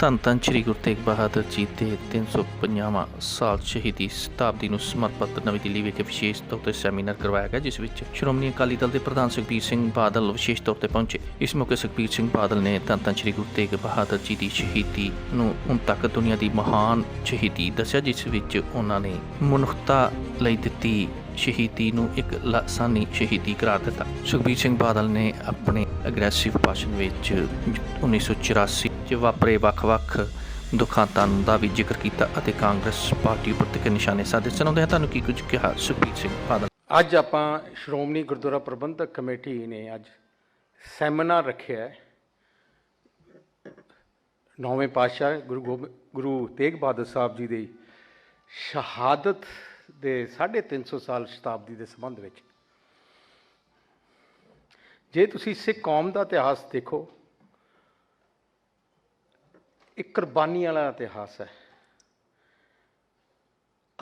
ਧੰਨ ਧੰਨ ਸ਼੍ਰੀ ਗੁਰੂ ਤੇਗ ਬਹਾਦਰ ਜੀ ਦੇ 350ਵਾਂ ਸਾਲ ਸ਼ਹੀਦੀ ਸ਼ਤਾਬਦੀ ਨੂੰ ਸਮਰਪਿਤ ਨਵੀਂ ਦਿੱਲੀ ਵਿਖੇ ਵਿਸ਼ੇਸ਼ ਤੌਰ ਤੇ ਸੈਮੀਨਾਰ ਕਰਵਾਇਆ ਗਿਆ, ਜਿਸ ਵਿੱਚ ਸ਼੍ਰੋਮਣੀ ਅਕਾਲੀ ਦਲ ਦੇ ਪ੍ਰਧਾਨ ਸੁਖਬੀਰ ਸਿੰਘ ਬਾਦਲ ਵਿਸ਼ੇਸ਼ ਤੌਰ ਤੇ ਪਹੁੰਚੇ। ਇਸ ਮੌਕੇ ਸੁਖਬੀਰ ਸਿੰਘ ਬਾਦਲ ਨੇ ਧੰਨ ਧੰਨ ਸ਼੍ਰੀ ਗੁਰੂ ਤੇਗ ਬਹਾਦਰ ਜੀ ਦੀ ਸ਼ਹੀਦੀ ਨੂੰ ਹੁਣ ਤੱਕ ਦੁਨੀਆ ਦੀ ਮਹਾਨ ਸ਼ਹੀਦੀ ਦੱਸਿਆ, ਜਿਸ ਵਿੱਚ ਉਹਨਾਂ ਨੇ ਮਨੁੱਖਤਾ ਲਈ ਦਿੱਤੀ ਸ਼ਹੀਦੀ ਨੂੰ ਇੱਕ ਲਾਸਾਨੀ ਸ਼ਹੀਦੀ ਕਰਾਰ ਦਿੱਤਾ। ਸੁਖਬੀਰ ਸਿੰਘ ਬਾਦਲ ਨੇ ਆਪਣੇ ਅਗਰੈਸਿਵ ਭਾਸ਼ਣ ਵਿੱਚ 1984 ਚ ਵਾਪਰੇ ਵੱਖ-ਵੱਖ ਦੁਖਾਂਤਾਂ ਦਾ ਵੀ ਜ਼ਿਕਰ ਕੀਤਾ ਅਤੇ ਕਾਂਗਰਸ ਪਾਰਟੀ ਉੱਪਰ ਤਿੱਖੇ ਨਿਸ਼ਾਨੇ ਸਾਧੇ ਸੁਣਾਉਂਦੇ ਹਾਂ ਤੁਹਾਨੂੰ ਕੀ ਕੁਝ ਕਿਹਾ? ਸੁਖਬੀਰ ਸਿੰਘ ਬਾਦਲ। ਅੱਜ ਆਪਾਂ ਸ਼੍ਰੋਮਣੀ ਗੁਰਦੁਆਰਾ ਪ੍ਰਬੰਧਕ ਕਮੇਟੀ ਨੇ ਅੱਜ ਸੈਮੀਨਾਰ ਰੱਖਿਆ ਹੈ। ਨੌਵੇਂ ਪਾਤਸ਼ਾਹ ਗੁਰੂ ਗੋਬਿੰਦ ਗੁਰੂ ਤੇਗ ਬਹਾਦਰ ਸਾਹਿਬ ਜੀ ਦੀ ਸ਼ਹਾਦਤ ਦੇ 350 ਸਾਲ ਸ਼ਤਾਬਦੀ ਦੇ ਸੰਬੰਧ ਵਿੱਚ। ਜੇ ਤੁਸੀਂ ਸਿੱਖ ਕੌਮ ਦਾ ਇਤਿਹਾਸ ਦੇਖੋ ਇੱਕ ਕੁਰਬਾਨੀ ਵਾਲਾ ਇਤਿਹਾਸ ਹੈ।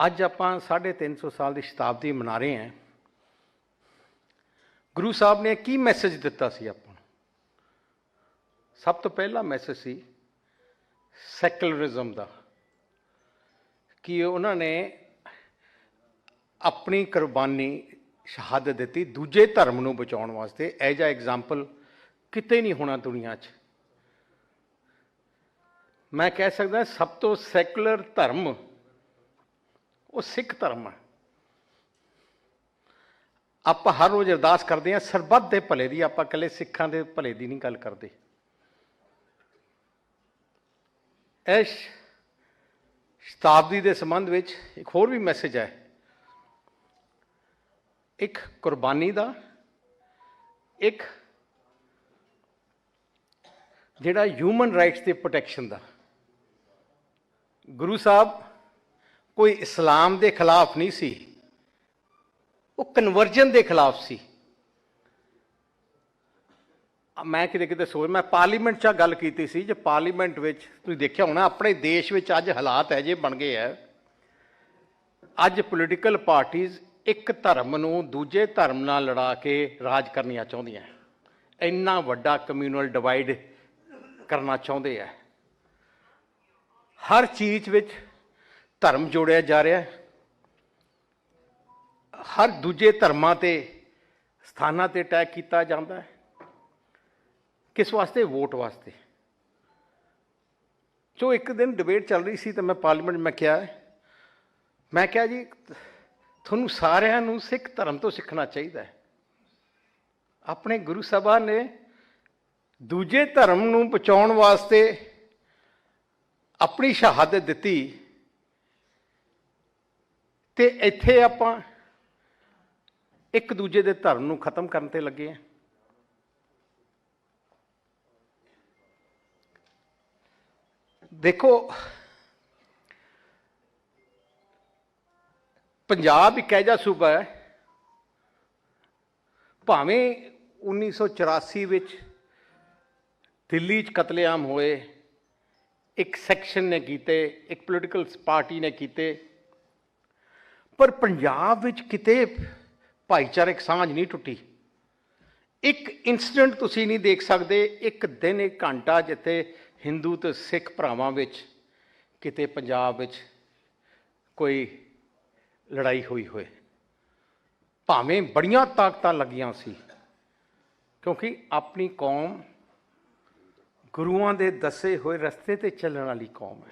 ਅੱਜ ਆਪਾਂ 350 ਸਾਲ ਦੀ ਸ਼ਤਾਬਦੀ ਮਨਾ ਰਹੇ ਹਾਂ। ਗੁਰੂ ਸਾਹਿਬ ਨੇ ਕੀ ਮੈਸੇਜ ਦਿੱਤਾ ਸੀ ਆਪਾਂ ਨੂੰ? ਸਭ ਤੋਂ ਪਹਿਲਾ ਮੈਸੇਜ ਸੀ ਸੈਕੂਲਰਿਜ਼ਮ ਦਾ, ਕਿ ਉਹਨਾਂ ਨੇ ਆਪਣੀ ਕੁਰਬਾਨੀ ਸ਼ਹਾਦਤ ਦਿੱਤੀ ਦੂਜੇ ਧਰਮ ਨੂੰ ਬਚਾਉਣ ਵਾਸਤੇ। ਐਜ ਆ ਐਗਜ਼ਾਮਪਲ ਕਿਤੇ ਨਹੀਂ ਹੋਣਾ ਦੁਨੀਆ 'ਚ। ਮੈਂ ਕਹਿ ਸਕਦਾ ਸਭ ਤੋਂ ਸੈਕੂਲਰ ਧਰਮ, ਉਹ ਸਿੱਖ ਧਰਮ ਹੈ। ਆਪਾਂ ਹਰ ਰੋਜ਼ ਅਰਦਾਸ ਕਰਦੇ ਹਾਂ, ਸਰਬੱਤ ਦੇ ਭਲੇ ਦੀ, ਆਪਾਂ ਇਕੱਲੇ ਸਿੱਖਾਂ ਦੇ ਭਲੇ ਦੀ ਨਹੀਂ ਗੱਲ ਕਰਦੇ। ਇਸ ਸ਼ਤਾਬਦੀ ਦੇ ਸੰਬੰਧ ਵਿੱਚ ਇੱਕ ਹੋਰ ਵੀ ਮੈਸੇਜ ਹੈ। ਇੱਕ ਕੁਰਬਾਨੀ ਦਾ, ਇੱਕ ਜਿਹੜਾ ਹਿਊਮਨ ਰਾਈਟਸ ਦੇ ਪ੍ਰੋਟੈਕਸ਼ਨ ਦਾ। ਗੁਰੂ ਸਾਹਿਬ, ਕੋਈ ਇਸਲਾਮ ਦੇ ਖਿਲਾਫ ਨਹੀਂ ਸੀ। ਉਹ ਕਨਵਰਜਨ ਦੇ ਖਿਲਾਫ ਸੀ। ਮੈਂ ਕਿਤੇ ਕਿਤੇ ਸੋਚ, ਮੈਂ ਪਾਰਲੀਮੈਂਟ 'ਚ ਗੱਲ ਕੀਤੀ ਸੀ, ਜੇ ਪਾਰਲੀਮੈਂਟ ਵਿੱਚ ਤੁਸੀਂ ਦੇਖਿਆ ਹੋਣਾ, ਆਪਣੇ ਦੇਸ਼ ਵਿੱਚ ਅੱਜ ਹਾਲਾਤ ਹੈ ਜੇ ਬਣ ਗਏ ਹੈ ਅੱਜ ਪੋਲੀਟੀਕਲ ਪਾਰਟੀਆਂ ਇੱਕ ਧਰਮ ਨੂੰ ਦੂਜੇ ਧਰਮ ਨਾਲ ਲੜਾ ਕੇ ਰਾਜ ਕਰਨੀਆਂ ਚਾਹੁੰਦੀਆਂ। ਇੰਨਾ ਵੱਡਾ ਕਮਿਊਨਲ ਡਿਵਾਈਡ ਕਰਨਾ ਚਾਹੁੰਦੇ ਆ। ਹਰ ਚੀਜ਼ ਵਿੱਚ ਧਰਮ ਜੋੜਿਆ ਜਾ ਰਿਹਾ ਹੈ। ਹਰ ਦੂਜੇ ਧਰਮਾਂ ਤੇ ਸਥਾਨਾਂ ਤੇ ਅਟੈਕ ਕੀਤਾ ਜਾਂਦਾ ਹੈ। ਕਿਸ ਵਾਸਤੇ? ਵੋਟ ਵਾਸਤੇ। ਜੋ ਇੱਕ ਦਿਨ ਡਿਬੇਟ ਚੱਲ ਰਹੀ ਸੀ ਤਾਂ ਮੈਂ ਪਾਰਲੀਮੈਂਟ ਮੈਂ ਕਿਹਾ ਮੈਂ ਕਿਹਾ ਜੀ, ਤੁਹਾਨੂੰ ਸਾਰਿਆਂ ਨੂੰ ਸਿੱਖ ਧਰਮ ਤੋਂ ਸਿੱਖਣਾ ਚਾਹੀਦਾ ਹੈ। ਆਪਣੇ ਗੁਰੂ ਸਾਹਿਬਾਨ ਨੇ ਦੂਜੇ ਧਰਮ ਨੂੰ ਬਚਾਉਣ ਵਾਸਤੇ ਆਪਣੀ ਸ਼ਹਾਦਤ ਦਿੱਤੀ ਤੇ ਇੱਥੇ ਆਪਾਂ ਇੱਕ ਦੂਜੇ ਦੇ ਧਰਮ ਨੂੰ ਖਤਮ ਕਰਨ ਤੇ ਲੱਗੇ ਆ ਦੇਖੋ, ਪੰਜਾਬ ਇੱਕ ਐਜਾ ਸੂਬਾ ਹੈ, ਭਾਵੇਂ 1984 ਵਿੱਚ ਦਿੱਲੀ 'ਚ ਕਤਲੇਆਮ ਹੋਏ ਇੱਕ ਸੈਕਸ਼ਨ ਨੇ ਕੀਤੇ, ਇੱਕ ਪੋਲੀਟੀਕਲ ਪਾਰਟੀ ਨੇ ਕੀਤੇ। ਪਰ ਪੰਜਾਬ ਵਿੱਚ ਕਿਤੇ ਭਾਈਚਾਰਕ ਸਾਂਝ ਨਹੀਂ ਟੁੱਟੀ। ਇੱਕ ਇਨਸੀਡੈਂਟ ਤੁਸੀਂ ਨਹੀਂ ਦੇਖ ਸਕਦੇ, ਇੱਕ ਦਿਨ ਇੱਕ ਘੰਟਾ ਜਿੱਥੇ ਹਿੰਦੂ ਤੇ ਸਿੱਖ ਭਰਾਵਾਂ ਵਿੱਚ ਕਿਤੇ ਪੰਜਾਬ ਵਿੱਚ ਕੋਈ ਲੜਾਈ ਹੋਈ ਹੋਏ ਭਾਵੇਂ ਬੜੀਆਂ ਤਾਕਤਾਂ ਲੱਗੀਆਂ ਸੀ, ਕਿਉਂਕਿ ਆਪਣੀ ਕੌਮ ਗੁਰੂਆਂ ਦੇ ਦੱਸੇ ਹੋਏ ਰਸਤੇ ਤੇ ਚੱਲਣ ਵਾਲੀ ਕੌਮ ਹੈ।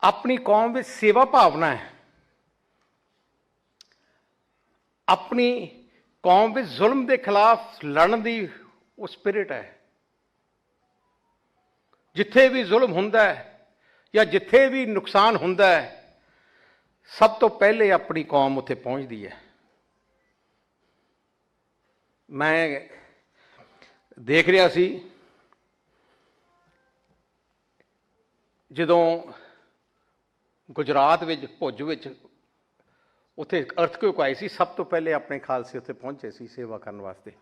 ਆਪਣੀ ਕੌਮ ਵਿੱਚ ਸੇਵਾ ਭਾਵਨਾ ਹੈ। ਆਪਣੀ ਕੌਮ ਵਿੱਚ ਜ਼ੁਲਮ ਦੇ ਖਿਲਾਫ ਲੜਨ ਦੀ ਉਹ ਸਪਿਰਿਟ ਹੈ। ਜਿੱਥੇ ਵੀ ਜ਼ੁਲਮ ਹੁੰਦਾ ਹੈ ਜਾਂ ਜਿੱਥੇ ਵੀ ਨੁਕਸਾਨ ਹੁੰਦਾ ਹੈ, ਸਭ ਤੋਂ ਪਹਿਲੇ ਆਪਣੀ ਕੌਮ ਉੱਥੇ ਪਹੁੰਚਦੀ ਹੈ। ਮੈਂ ਦੇਖ ਰਿਹਾ ਸੀ ਜਦੋਂ ਗੁਜਰਾਤ ਵਿੱਚ, ਭੁੱਜ ਵਿੱਚ ਉੱਥੇ ਅਰਥਕੁਇਕ ਆਈ ਸੀ, ਸਭ ਤੋਂ ਪਹਿਲੇ ਆਪਣੇ ਖਾਲਸੇ ਉੱਥੇ ਪਹੁੰਚੇ ਸੀ ਸੇਵਾ ਕਰਨ ਵਾਸਤੇ।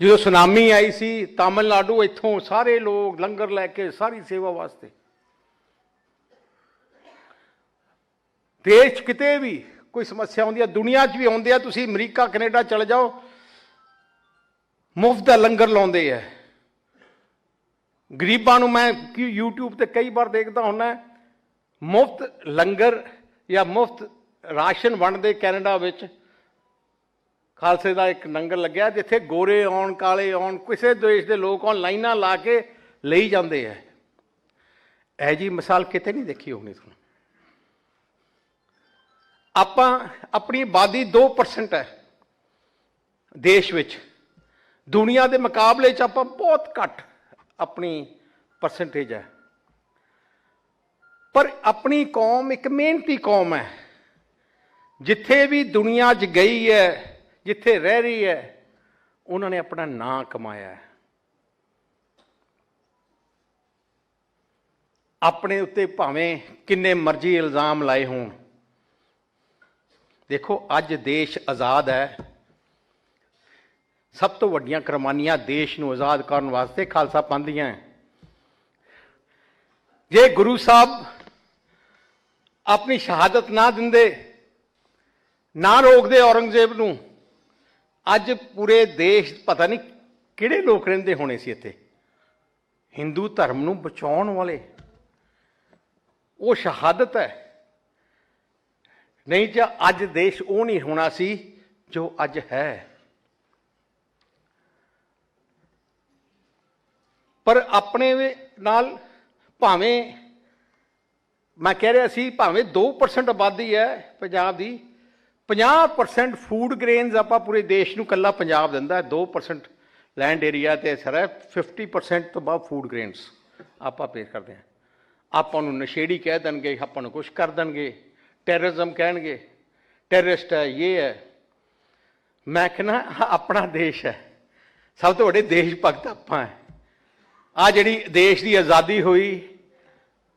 ਜਦੋਂ ਸੁਨਾਮੀ ਆਈ ਸੀ, ਤਾਮਿਲਨਾਡੂ ਇੱਥੋਂ ਸਾਰੇ ਲੋਕ ਲੰਗਰ ਲੈ ਕੇ ਸਾਰੀ ਸੇਵਾ ਵਾਸਤੇ। ਦੇਸ਼ 'ਚ ਕਿਤੇ ਵੀ ਕੋਈ ਸਮੱਸਿਆ ਆਉਂਦੀ ਹੈ ਦੁਨੀਆ 'ਚ ਵੀ ਆਉਂਦੇ ਆ, ਤੁਸੀਂ ਅਮਰੀਕਾ, ਕੈਨੇਡਾ ਚਲੇ ਜਾਓ ਮੁਫਤ ਦਾ ਲੰਗਰ ਲਾਉਂਦੇ ਆ ਗਰੀਬਾਂ ਨੂੰ ਮੈਂ ਕਿ YouTube ਤੇ ਕਈ ਵਾਰ ਦੇਖਦਾ ਹੁੰਨਾ ਮੁਫਤ ਲੰਗਰ ਜਾਂ ਮੁਫਤ ਰਾਸ਼ਨ ਵੰਡਦੇ ਕੈਨੇਡਾ ਵਿੱਚ। ਖਾਲਸੇ ਦਾ ਇੱਕ ਲੰਗਰ ਲੱਗਿਆ ਜਿੱਥੇ ਗੋਰੇ ਆਉਣ, ਕਾਲੇ ਆਉਣ, ਕਿਸੇ ਦੇਸ਼ ਦੇ ਲੋਕ ਆਉਣ, ਲਾਈਨਾਂ ਲਾ ਕੇ ਲਈ ਜਾਂਦੇ ਆ ਇਹ ਜੀ ਮਿਸਾਲ ਕਿਤੇ ਨਹੀਂ ਦੇਖੀ ਹੋਣੀ ਤੁਹਾਨੂੰ। ਆਪਾਂ ਆਪਣੀ ਆਬਾਦੀ 2% ਹੈ ਦੇਸ਼ ਵਿੱਚ। ਦੁਨੀਆ ਦੇ ਮੁਕਾਬਲੇ 'ਚ ਆਪਾਂ ਬਹੁਤ ਘੱਟ ਆਪਣੀ ਪਰਸੈਂਟੇਜ ਹੈ। ਪਰ ਆਪਣੀ ਕੌਮ ਇੱਕ ਮਿਹਨਤੀ ਕੌਮ ਹੈ। ਜਿੱਥੇ ਵੀ ਦੁਨੀਆ 'ਚ ਗਈ ਹੈ, ਜਿੱਥੇ ਰਹਿ ਰਹੀ ਹੈ, ਉਹਨਾਂ ਨੇ ਆਪਣਾ ਨਾਂ ਕਮਾਇਆ ਹੈ। ਆਪਣੇ ਉੱਤੇ ਭਾਵੇਂ ਕਿੰਨੇ ਮਰਜ਼ੀ ਇਲਜ਼ਾਮ ਲਾਏ ਹੋਣ। ਦੇਖੋ, ਅੱਜ ਦੇਸ਼ ਆਜ਼ਾਦ ਹੈ। ਸਭ ਤੋਂ ਵੱਡੀਆਂ ਕੁਰਬਾਨੀਆਂ ਦੇਸ਼ ਨੂੰ ਆਜ਼ਾਦ ਕਰਨ ਵਾਸਤੇ ਖਾਲਸਾ ਪੰਥ ਦੀਆਂ ਹੈ। ਜੇ ਗੁਰੂ ਸਾਹਿਬ ਆਪਣੀ ਸ਼ਹਾਦਤ ਨਾ ਦਿੰਦੇ, ਨਾ ਰੋਕਦੇ ਔਰੰਗਜ਼ੇਬ ਨੂੰ, ਅੱਜ ਪੂਰੇ ਦੇਸ਼, ਪਤਾ ਨਹੀਂ ਕਿਹੜੇ ਲੋਕ ਰਹਿੰਦੇ ਹੋਣੇ ਸੀ ਇੱਥੇ? ਹਿੰਦੂ ਧਰਮ ਨੂੰ ਬਚਾਉਣ ਵਾਲੇ। ਉਹ ਸ਼ਹਾਦਤ ਹੈ। ਨਹੀਂ ਜਾਂ ਅੱਜ ਦੇਸ਼ ਉਹ ਨਹੀਂ ਹੋਣਾ ਸੀ ਜੋ ਅੱਜ ਹੈ। ਪਰ ਆਪਣੇ ਨਾਲ ਭਾਵੇਂ, ਮੈਂ ਕਹਿ ਰਿਹਾ ਸੀ ਭਾਵੇਂ 2% ਆਬਾਦੀ ਹੈ ਪੰਜਾਬ ਦੀ 50% ਫੂਡ ਗ੍ਰੇਨਸ ਆਪਾਂ ਪੂਰੇ ਦੇਸ਼ ਨੂੰ ਕੱਲਾ ਪੰਜਾਬ ਦਿੰਦਾ ਹੈ 2% ਲੈਂਡ ਏਰੀਆ ਤੇ ਸਾਰਾ 50% ਤੋਂ ਬਾਅਦ ਫੂਡ ਗ੍ਰੇਨਸ ਆਪਾਂ ਪੇਸ਼ ਕਰਦੇ ਹਾਂ। ਆਪਾਂ ਨੂੰ ਨਸ਼ੇੜੀ ਕਹਿ ਦੇਣਗੇ, ਆਪਾਂ ਨੂੰ ਕੁਝ ਕਰ ਦੇਣਗੇ ਟੈਰਰਿਜ਼ਮ ਕਹਿਣਗੇ ਟੈਰਰਿਸਟ ਹੈ ਇਹ ਹੈ। ਮੈਂ ਕਹਿੰਦਾ ਆਪਣਾ ਦੇਸ਼ ਹੈ, ਸਭ ਤੋਂ ਵੱਡੇ ਦੇਸ਼ ਭਗਤ ਆਪਾਂ ਹੈ। ਆ ਜਿਹੜੀ ਦੇਸ਼ ਦੀ ਆਜ਼ਾਦੀ ਹੋਈ,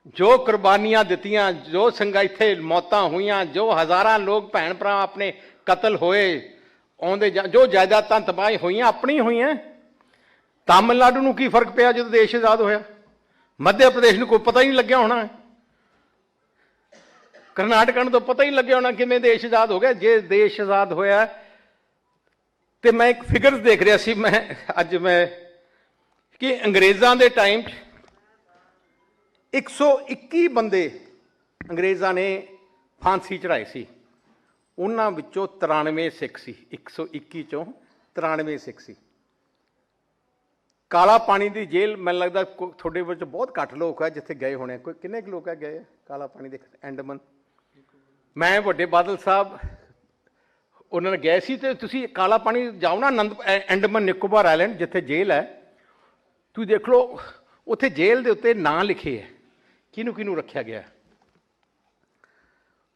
ਜੋ ਕੁਰਬਾਨੀਆਂ ਦਿੱਤੀਆਂ, ਜੋ ਸੰਗਾ ਇੱਥੇ ਮੌਤਾਂ ਹੋਈਆਂ, ਜੋ ਹਜ਼ਾਰਾਂ ਲੋਕ ਭੈਣ ਭਰਾ ਆਪਣੇ ਕਤਲ ਹੋਏ, ਆਉਂਦੇ ਜਾਂ- ਜੋ ਜਾਇਦਾਦਾਂ ਤਬਾਹੀ ਹੋਈਆਂ, ਆਪਣੀ ਹੋਈਆਂ, ਤਾਮਿਲਨਾਡੂ ਨੂੰ ਕੀ ਫ਼ਰਕ ਪਿਆ ਜਦੋਂ ਦੇਸ਼ ਆਜ਼ਾਦ ਹੋਇਆ? ਮੱਧ ਪ੍ਰਦੇਸ਼ ਨੂੰ ਕੋਈ ਪਤਾ ਹੀ ਨਹੀਂ ਲੱਗਿਆ ਹੋਣਾ। ਕਰਨਾਟਕਾ ਨੂੰ ਤਾਂ ਪਤਾ ਹੀ ਨਹੀਂ ਲੱਗਿਆ ਹੋਣਾ ਕਿਵੇਂ ਦੇਸ਼ ਆਜ਼ਾਦ ਹੋ ਗਿਆ। ਜੇ ਦੇਸ਼ ਆਜ਼ਾਦ ਹੋਇਆ, ਤੇ ਮੈਂ ਇੱਕ ਫਿਗਰਸ ਦੇਖ ਰਿਹਾ ਸੀ, ਮੈਂ, ਅੱਜ ਮੈਂ ਕਿ ਅੰਗਰੇਜ਼ਾਂ ਦੇ ਟਾਈਮ 'ਚ 121 ਬੰਦੇ ਅੰਗਰੇਜ਼ਾਂ ਨੇ ਫਾਂਸੀ ਚੜਾਈ ਸੀ। ਉਹਨਾਂ ਵਿੱਚੋਂ 93 ਸਿੱਖ ਸੀ। 121 ਚੋਂ 93 ਸਿੱਖ ਸੀ। ਕਾਲਾ ਪਾਣੀ ਦੀ ਜੇਲ੍ਹ ਮੈਨੂੰ ਲੱਗਦਾ ਕੋ- ਤੁਹਾਡੇ ਵਿੱਚ ਬਹੁਤ ਘੱਟ ਲੋਕ ਹੈ ਜਿੱਥੇ ਗਏ ਹੋਣੇ ਕੋਈ ਕਿੰਨੇ ਕੁ ਲੋਕ ਹੈ ਗਏ ਕਾਲਾ ਪਾਣੀ ਦੇ ਐਂਡਮਨ? ਮੈਂ ਵੱਡੇ ਬਾਦਲ ਸਾਹਿਬ, ਉਹਨਾਂ ਨੇ ਗਏ ਸੀ ਤੇ ਤੁਸੀਂ ਕਾਲਾ ਪਾਣੀ ਜਾਓ ਨਾ ਆਨੰਦ ਐਂਡਮਨ ਨਿਕੋਬਾਰ ਆਇਲੈਂਡ ਜਿੱਥੇ ਜੇਲ੍ਹ ਹੈ। ਤੁਸੀਂ ਦੇਖ ਲਓ, ਉੱਥੇ ਜੇਲ੍ਹ ਦੇ ਉੱਤੇ ਨਾਂ ਲਿਖੇ ਹੈ। ਕਿਹਨੂੰ ਕਿਹਨੂੰ ਰੱਖਿਆ ਗਿਆ?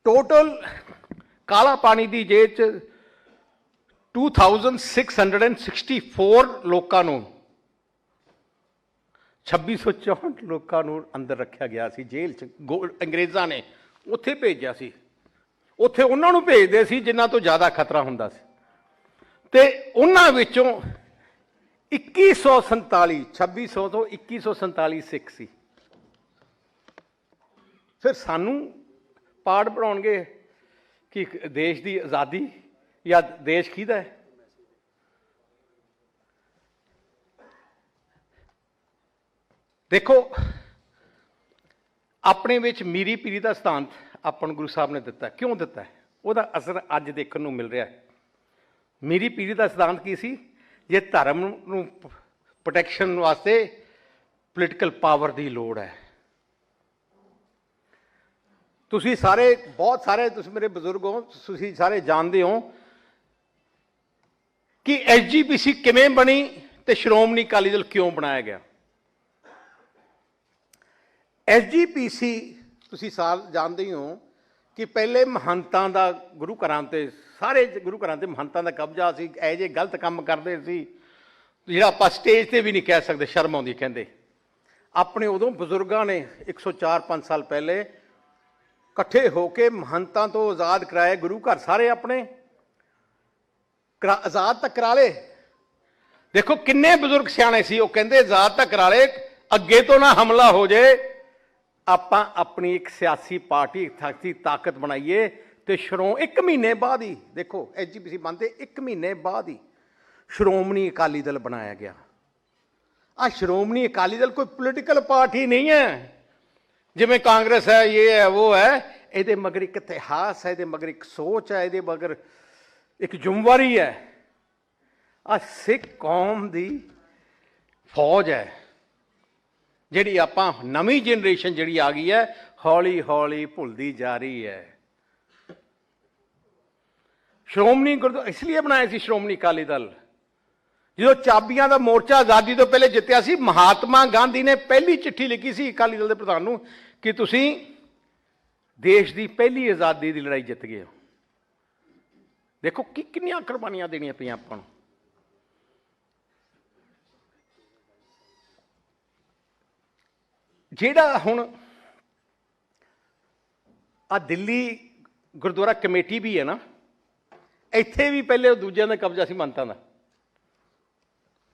ਟੋਟਲ ਕਾਲਾ ਪਾਣੀ ਦੀ ਜੇਲ੍ਹ ਚ 2664 ਲੋਕਾਂ ਨੂੰ 2664 ਲੋਕਾਂ ਨੂੰ ਅੰਦਰ ਰੱਖਿਆ ਗਿਆ ਸੀ ਜੇਲ੍ਹ ਚ। ਗੋ- ਅੰਗਰੇਜ਼ਾਂ ਨੇ ਉੱਥੇ ਭੇਜਿਆ ਸੀ। ਉੱਥੇ ਉਹਨਾਂ ਨੂੰ ਭੇਜਦੇ ਸੀ ਜਿਨ੍ਹਾਂ ਤੋਂ ਜ਼ਿਆਦਾ ਖਤਰਾ ਹੁੰਦਾ ਸੀ। ਤੇ ਉਹਨਾਂ ਵਿੱਚੋਂ 2147 2600 ਤੋਂ 2147 ਸਿੱਖ ਸੀ। ਫਿਰ ਸਾਨੂੰ ਪਾਠ ਪੜਾਉਣਗੇ ਕਿ ਦੇਸ਼ ਦੀ ਆਜ਼ਾਦੀ ਜਾਂ ਦੇਸ਼ ਕਿਹਦਾ ਹੈ? ਦੇਖੋ, ਆਪਣੇ ਵਿੱਚ ਮੀਰੀ ਪੀਰੀ ਦਾ ਸਿਧਾਂਤ ਆਪਣ ਗੁਰੂ ਸਾਹਿਬ ਨੇ ਦਿੱਤਾ। ਕਿਉਂ ਦਿੱਤਾ ਉਹਦਾ ਅਸਰ ਅੱਜ ਦੇਖਣ ਨੂੰ ਮਿਲ ਰਿਹਾ ਹੈ। ਮੀਰੀ ਪੀਰੀ ਦਾ ਸਿਧਾਂਤ ਕੀ ਸੀ? ਜੇ ਧਰਮ ਨੂੰ ਪ੍ਰੋਟੈਕਸ਼ਨ ਵਾਸਤੇ ਪੋਲੀਟੀਕਲ ਪਾਵਰ ਦੀ ਲੋੜ ਹੈ। ਤੁਸੀਂ ਸਾਰੇ, ਬਹੁਤ ਸਾਰੇ ਤੁਸੀਂ ਮੇਰੇ ਬਜ਼ੁਰਗ ਹੋ, ਤੁਸੀਂ ਸਾਰੇ ਜਾਣਦੇ ਹੋ ਕਿ ਐਸਜੀਪੀਸੀ ਕਿਵੇਂ ਬਣੀ ਤੇ ਸ਼੍ਰੋਮਣੀ ਅਕਾਲੀ ਦਲ ਕਿਉਂ ਬਣਾਇਆ ਗਿਆ। ਐਸਜੀਪੀਸੀ ਤੁਸੀਂ ਸਾਰ ਜਾਣਦੇ ਹੀ ਹੋ ਕਿ ਪਹਿਲੇ ਮਹੰਤਾਂ ਦਾ ਗੁਰੂ ਘਰਾਂ ਤੇ ਸਾਰੇ ਗੁਰੂ ਘਰਾਂ ਤੇ ਮਹੰਤਾਂ ਦਾ ਕਬਜ਼ਾ ਸੀ, ਇਹ ਜੇ ਗਲਤ ਕੰਮ ਕਰਦੇ ਸੀ, ਜਿਹੜਾ ਆਪਾਂ ਸਟੇਜ ਤੇ ਵੀ ਨਹੀਂ ਕਹਿ ਸਕਦੇ, ਸ਼ਰਮ ਆਉਂਦੀ ਕਹਿੰਦੇ। ਆਪਣੇ ਉਦੋਂ ਬਜ਼ੁਰਗਾਂ ਨੇ 104 5 ਸਾਲ ਪਹਿਲੇ ਇਕੱਠੇ ਹੋ ਕੇ ਮਹੰਤਾਂ ਤੋਂ ਆਜ਼ਾਦ ਕਰਾਏ, ਗੁਰੂ ਘਰ ਸਾਰੇ ਆਪਣੇ। ਕਰਾ- ਆਜ਼ਾਦ ਤਾਂ ਕਰਾ ਲਏ। ਦੇਖੋ ਕਿੰਨੇ ਬਜ਼ੁਰਗ ਸਿਆਣੇ ਸੀ, ਉਹ ਕਹਿੰਦੇ ਆਜ਼ਾਦ ਤਾਂ ਕਰਾ ਲਏ, ਅੱਗੇ ਤੋਂ ਨਾ ਹਮਲਾ ਹੋ ਜਾਏ ਆਪਾਂ ਆਪਣੀ ਇੱਕ ਸਿਆਸੀ ਪਾਰਟੀ, ਇੱਕ ਤਾਕਤ ਬਣਾਈਏ ਤੇ ਸ਼੍ਰੋਮ ਇੱਕ ਮਹੀਨੇ ਬਾਅਦ ਹੀ, ਦੇਖੋ ਐਸਜੀਪੀਸੀ ਬੰਦੇ ਇੱਕ ਮਹੀਨੇ ਬਾਅਦ ਹੀ ਸ਼੍ਰੋਮਣੀ ਅਕਾਲੀ ਦਲ ਬਣਾਇਆ ਗਿਆ। ਆ ਸ਼੍ਰੋਮਣੀ ਅਕਾਲੀ ਦਲ ਕੋਈ ਪੋਲੀਟੀਕਲ ਪਾਰਟੀ ਨਹੀਂ ਹੈ। ਜਿਵੇਂ ਕਾਂਗਰਸ ਹੈ, ਇਹ ਹੈ, ਉਹ ਹੈ, ਇਹਦੇ ਮਗਰ ਇੱਕ ਇਤਿਹਾਸ ਹੈ, ਇਹਦੇ ਮਗਰ ਇੱਕ ਸੋਚ ਹੈ, ਇਹਦੇ ਮਗਰ ਇੱਕ ਜ਼ਿੰਮੇਵਾਰੀ ਹੈ। ਆ ਸਿੱਖ ਕੌਮ ਦੀ ਫੌਜ ਹੈ, ਜਿਹੜੀ ਆਪਾਂ ਨਵੀਂ ਜਨਰੇਸ਼ਨ ਜਿਹੜੀ ਆ ਗਈ ਹੈ ਹੌਲੀ ਹੌਲੀ ਭੁੱਲਦੀ ਜਾ ਰਹੀ ਹੈ। ਸ਼੍ਰੋਮਣੀ ਗੁਰਦੁਆਰਾ ਇਸ ਲਈ ਬਣਾਇਆ ਸੀ ਸ਼੍ਰੋਮਣੀ ਅਕਾਲੀ ਦਲ। ਜਦੋਂ ਚਾਬੀਆਂ ਦਾ ਮੋਰਚਾ ਆਜ਼ਾਦੀ ਤੋਂ ਪਹਿਲੇ ਜਿੱਤਿਆ ਸੀ, ਮਹਾਤਮਾ ਗਾਂਧੀ ਨੇ ਪਹਿਲੀ ਚਿੱਠੀ ਲਿਖੀ ਸੀ ਅਕਾਲੀ ਦਲ ਦੇ ਪ੍ਰਧਾਨ ਨੂੰ ਕਿ ਤੁਸੀਂ ਦੇਸ਼ ਦੀ ਪਹਿਲੀ ਆਜ਼ਾਦੀ ਦੀ ਲੜਾਈ ਜਿੱਤ ਗਏ ਹੋ। ਦੇਖੋ ਕਿ ਕਿੰਨੀਆਂ ਕੁਰਬਾਨੀਆਂ ਦੇਣੀਆਂ ਪਈਆਂ ਆਪਾਂ ਨੂੰ। ਜਿਹੜਾ ਹੁਣ ਆ ਦਿੱਲੀ ਗੁਰਦੁਆਰਾ ਕਮੇਟੀ ਵੀ ਹੈ ਨਾ ਇੱਥੇ ਵੀ ਪਹਿਲੇ ਉਹ ਦੂਜਿਆਂ ਦਾ ਕਬਜ਼ਾ ਸੀ ਮੰਨਤਾਂ ਦਾ।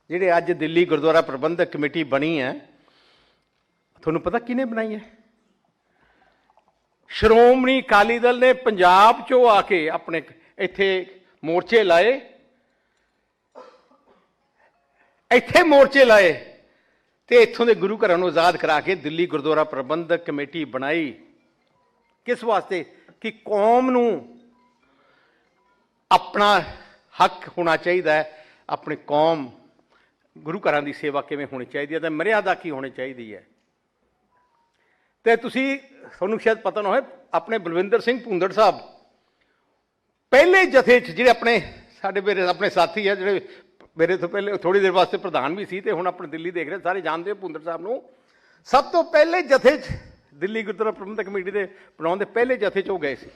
ਜਿਹੜੇ ਅੱਜ ਦਿੱਲੀ ਗੁਰਦੁਆਰਾ ਪ੍ਰਬੰਧਕ ਕਮੇਟੀ ਬਣੀ ਹੈ, ਤੁਹਾਨੂੰ ਪਤਾ ਕਿਹਨੇ ਬਣਾਈ ਹੈ? ਸ਼੍ਰੋਮਣੀ ਅਕਾਲੀ ਦਲ ਨੇ ਪੰਜਾਬ ਚੋਂ ਆ ਕੇ ਆਪਣੇ ਇੱਥੇ ਮੋਰਚੇ ਲਾਏ। ਇੱਥੇ ਮੋਰਚੇ ਲਾਏ ਤੇ ਇੱਥੋਂ ਦੇ ਗੁਰੂ ਘਰਾਂ ਨੂੰ ਆਜ਼ਾਦ ਕਰਾ ਕੇ ਦਿੱਲੀ ਗੁਰਦੁਆਰਾ ਪ੍ਰਬੰਧਕ ਕਮੇਟੀ ਬਣਾਈ। ਕਿਸ ਵਾਸਤੇ? ਕਿ ਕੌਮ ਨੂੰ ਆਪਣਾ ਹੱਕ ਹੋਣਾ ਚਾਹੀਦਾ ਹੈ, ਆਪਣੀ ਕੌਮ, ਗੁਰੂ ਘਰਾਂ ਦੀ ਸੇਵਾ ਕਿਵੇਂ ਹੋਣੀ ਚਾਹੀਦੀ ਹੈ ਤੇ ਮਰਿਆਦਾ ਕੀ ਹੋਣੀ ਚਾਹੀਦੀ ਹੈ। ਤੇ ਤੁਸੀਂ, ਤੁਹਾਨੂੰ ਸ਼ਾਇਦ ਪਤਾ ਨਾ ਹੋਵੇ ਆਪਣੇ ਬਲਵਿੰਦਰ ਸਿੰਘ ਭੁੰਦੜ ਸਾਹਿਬ, ਪਹਿਲੇ ਜਥੇ 'ਚ ਜਿਹੜੇ ਆਪਣੇ ਸਾਡੇ ਮੇਰੇ, ਆਪਣੇ ਸਾਥੀ ਆ, ਜਿਹੜੇ ਮੇਰੇ ਤੋਂ ਪਹਿਲੇ ਥੋੜੀ ਦੇਰ ਵਾਸਤੇ ਪ੍ਰਧਾਨ ਵੀ ਸੀ ਤੇ ਹੁਣ ਆਪਣੇ ਦਿੱਲੀ ਦੇਖ ਰਹੇ, ਸਾਰੇ ਜਾਣਦੇ ਹੋ ਭੁੰਦੜ ਸਾਹਿਬ ਨੂੰ। ਸਭ ਤੋਂ ਪਹਿਲੇ ਜਥੇ 'ਚ ਦਿੱਲੀ ਗੁਰਦੁਆਰਾ ਪ੍ਰਬੰਧਕ ਕਮੇਟੀ ਦੇ ਬਣਾਉਣ ਦੇ ਪਹਿਲੇ ਜਥੇ 'ਚ ਉਹ ਗਏ ਸੀ।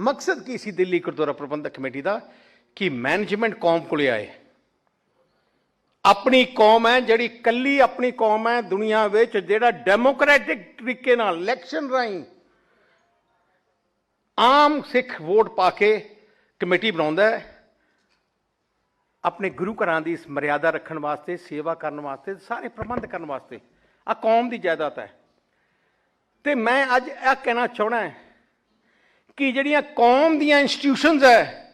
ਮਕਸਦ ਕੀ ਸੀ ਦਿੱਲੀ ਗੁਰਦੁਆਰਾ ਪ੍ਰਬੰਧਕ ਕਮੇਟੀ ਦਾ? ਕਿ ਮੈਨੇਜਮੈਂਟ ਕੌਮ ਕੋਲੇ ਆਏ। ਆਪਣੀ ਕੌਮ ਹੈ, ਜਿਹੜੀ ਕੱਲੀ ਆਪਣੀ ਕੌਮ ਹੈ ਦੁਨੀਆ ਵਿੱਚ, ਜਿਹੜਾ ਡੈਮੋਕ੍ਰੈਟਿਕ ਤਰੀਕੇ ਨਾਲ ਇਲੈਕਸ਼ਨ ਰਾਹੀਂ ਆਮ ਸਿੱਖ ਵੋਟ ਪਾ ਕੇ ਕਮੇਟੀ ਬਣਾਉਂਦਾ ਹੈ। ਆਪਣੇ ਗੁਰੂ ਘਰਾਂ ਦੀ ਇਸ ਮਰਿਆਦਾ ਰੱਖਣ ਵਾਸਤੇ, ਸੇਵਾ ਕਰਨ ਵਾਸਤੇ, ਸਾਰੇ ਪ੍ਰਬੰਧ ਕਰਨ ਵਾਸਤੇ ਆ ਕੌਮ ਦੀ ਜਾਇਦਾਦ ਹੈ। ਤੇ ਮੈਂ ਅੱਜ ਇਹ ਕਹਿਣਾ ਚਾਹਣਾ ਹੈ ਕਿ ਜਿਹੜੀਆਂ ਕੌਮ ਦੀਆਂ ਇੰਸਟੀਟਿਊਸ਼ਨਸ ਹੈ,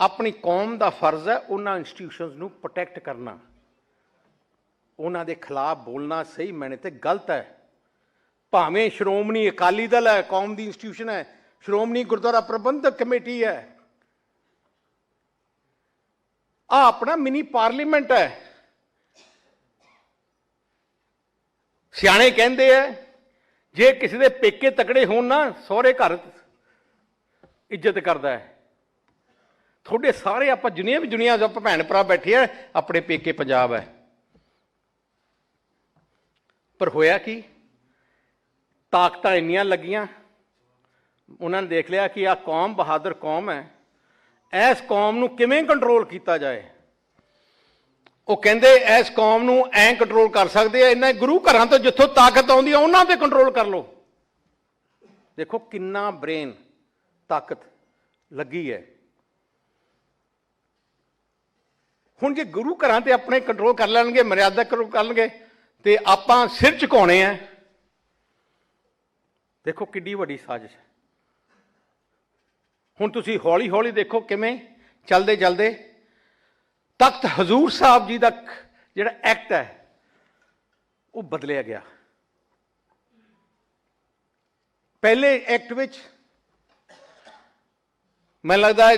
ਆਪਣੀ ਕੌਮ ਦਾ ਫਰਜ਼ ਹੈ ਉਹਨਾਂ ਇੰਸਟੀਟਿਊਸ਼ਨਸ ਨੂੰ ਪ੍ਰੋਟੈਕਟ ਕਰਨਾ। ਉਹਨਾਂ ਦੇ ਖਿਲਾਫ ਬੋਲਣਾ ਸਹੀ, ਮੈਨੇ ਤੇ ਗਲਤ ਹੈ। ਭਾਵੇਂ ਸ਼੍ਰੋਮਣੀ ਅਕਾਲੀ ਦਲ ਹੈ, ਕੌਮ ਦੀ ਇੰਸਟੀਟਿਊਸ਼ਨ ਹੈ, ਸ਼੍ਰੋਮਣੀ ਗੁਰਦੁਆਰਾ ਪ੍ਰਬੰਧਕ ਕਮੇਟੀ ਹੈ। ਆ ਆਪਣਾ ਮਿਨੀ ਪਾਰਲੀਮੈਂਟ ਹੈ। ਸਿਆਣੇ ਕਹਿੰਦੇ ਆ ਜੇ ਕਿਸੇ ਦੇ ਪੇਕੇ ਤਕੜੇ ਹੋਣ ਨਾ, ਸਹੁਰੇ ਘਰ ਇੱਜ਼ਤ ਕਰਦਾ ਹੈ। ਤੁਹਾਡੇ ਸਾਰੇ ਆਪਾਂ ਜਿੰਨੀਆਂ ਵੀ ਦੁਨੀਆ 'ਚ ਆਪਾਂ ਭੈਣ ਭਰਾ ਬੈਠੇ ਆ, ਆਪਣੇ ਪੇਕੇ ਪੰਜਾਬ ਹੈ। ਪਰ ਹੋਇਆ ਕੀ? ਤਾਕਤਾਂ ਇੰਨੀਆਂ ਲੱਗੀਆਂ, ਉਹਨਾਂ ਨੇ ਦੇਖ ਲਿਆ ਕਿ ਆ ਕੌਮ ਬਹਾਦਰ ਕੌਮ ਹੈ। ਇਸ ਕੌਮ ਨੂੰ ਕਿਵੇਂ ਕੰਟਰੋਲ ਕੀਤਾ ਜਾਏ? ਉਹ ਕਹਿੰਦੇ ਇਸ ਕੌਮ ਨੂੰ ਐਂ ਕੰਟਰੋਲ ਕਰ ਸਕਦੇ ਆ, ਇਹਨਾਂ ਗੁਰੂ ਘਰਾਂ ਤੋਂ ਜਿੱਥੋਂ ਤਾਕਤ ਆਉਂਦੀ ਆ, ਉਹਨਾਂ ਤੇ ਕੰਟਰੋਲ ਕਰ ਲਓ। ਦੇਖੋ ਕਿੰਨਾ ਬ੍ਰੇਨ ਤਾਕਤ ਲੱਗੀ ਹੈ। ਹੁਣ ਜੇ ਗੁਰੂ ਘਰਾਂ ਤੇ ਆਪਣੇ ਕੰਟਰੋਲ ਕਰ ਲੈਣਗੇ, ਮਰਿਆਦਾ ਕੰਟਰੋਲ ਕਰਨਗੇ, ਤੇ ਆਪਾਂ ਸਿਰ ਝੁਕਾਉਣੇ ਆ। ਦੇਖੋ ਕਿੱਡੀ ਵੱਡੀ ਸਾਜ਼ਿਸ਼ ਹੈ। ਹੁਣ ਤੁਸੀਂ ਹੌਲੀ ਹੌਲੀ ਦੇਖੋ ਕਿਵੇਂ ਚੱਲਦੇ ਚਲਦੇ ਤਖਤ ਹਜ਼ੂਰ ਸਾਹਿਬ ਜੀ ਦਾ ਜਿਹੜਾ ਐਕਟ ਹੈ, ਉਹ ਬਦਲਿਆ ਗਿਆ। ਪਹਿਲੇ ਐਕਟ ਵਿੱਚ ਮੈਨੂੰ ਲੱਗਦਾ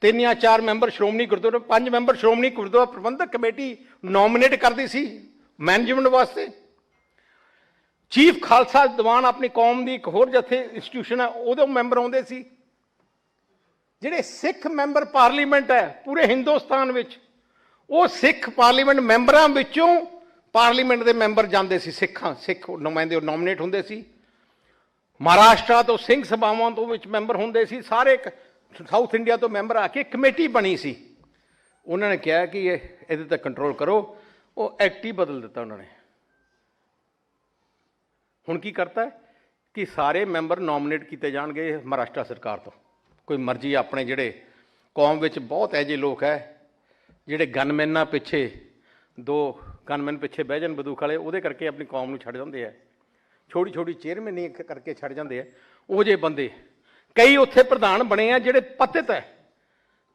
ਤਿੰਨ ਜਾਂ ਚਾਰ ਮੈਂਬਰ ਸ਼੍ਰੋਮਣੀ ਗੁਰਦੁਆਰਾ, ਪੰਜ member Shiromani Gurdwara Prabandhak Committee nominate ਕਰਦੀ ਸੀ ਮੈਨੇਜਮੈਂਟ ਵਾਸਤੇ। ਚੀਫ ਖਾਲਸਾ ਦੀਵਾਨ ਆਪਣੀ ਕੌਮ ਦੀ ਇੱਕ ਹੋਰ ਜਥੇ ਇੰਸਟੀਟਿਊਸ਼ਨ ਹੈ, ਉਹਦੇ ਮੈਂਬਰ ਆਉਂਦੇ ਸੀ। ਜਿਹੜੇ ਸਿੱਖ ਮੈਂਬਰ ਪਾਰਲੀਮੈਂਟ ਹੈ, ਪੂਰੇ ਹਿੰਦੁਸਤਾਨ ਵਿੱਚ, ਉਹ ਸਿੱਖ ਪਾਰਲੀਮੈਂਟ ਮੈਂਬਰਾਂ ਵਿੱਚੋਂ ਪਾਰਲੀਮੈਂਟ ਦੇ ਮੈਂਬਰ ਜਾਂਦੇ ਸੀ, ਸਿੱਖਾਂ, ਸਿੱਖ ਨੁਮਾਇੰਦੇ ਨੋਮੀਨੇਟ ਹੁੰਦੇ ਸੀ। ਮਹਾਰਾਸ਼ਟਰ ਤੋਂ ਸਿੰਘ ਸਭਾਵਾਂ ਤੋਂ ਵਿੱਚ ਮੈਂਬਰ ਹੁੰਦੇ ਸੀ, ਸਾਰੇ ਇੱਕ ਸਾਊਥ ਇੰਡੀਆ ਤੋਂ ਮੈਂਬਰ ਆ ਕੇ ਕਮੇਟੀ ਬਣੀ ਸੀ। ਉਹਨਾਂ ਨੇ ਕਿਹਾ ਕਿ ਇਹ, ਇਹਦੇ ਤੇ ਕੰਟਰੋਲ ਕਰੋ। ਉਹ ਐਕਟ ਹੀ ਬਦਲ ਦਿੱਤਾ ਉਹਨਾਂ ਨੇ। ਹੁਣ ਕੀ ਕਰਤਾ ਹੈ? ਕਿ ਸਾਰੇ ਮੈਂਬਰ ਨੋਮੀਨੇਟ ਕੀਤੇ ਜਾਣਗੇ ਮਹਾਰਾਸ਼ਟਰ ਸਰਕਾਰ ਤੋਂ। ਕੋਈ ਮਰਜ਼ੀ ਆਪਣੇ ਜਿਹੜੇ ਕੌਮ ਵਿੱਚ ਬਹੁਤ ਐਜੇ ਲੋਕ ਹੈ, ਜਿਹੜੇ ਗਨਮੈਨਾਂ ਪਿੱਛੇ, ਦੋ ਗਨਮੈਨ ਪਿੱਛੇ ਬਹਿ ਜਾਣ ਬੰਦੂਕ ਵਾਲੇ, ਉਹਦੇ ਕਰਕੇ ਆਪਣੀ ਕੌਮ ਨੂੰ ਛੱਡ ਜਾਂਦੇ ਆ। ਛੋਟੀ ਛੋਟੀ ਚੇਅਰਮੈਨੀ ਕਰਕੇ ਛੱਡ ਜਾਂਦੇ ਆ। ਉਹ ਜੇ ਬੰਦੇ ਕਈ ਉੱਥੇ ਪ੍ਰਧਾਨ ਬਣੇ ਆ ਜਿਹੜੇ ਪਤਿਤ ਹੈ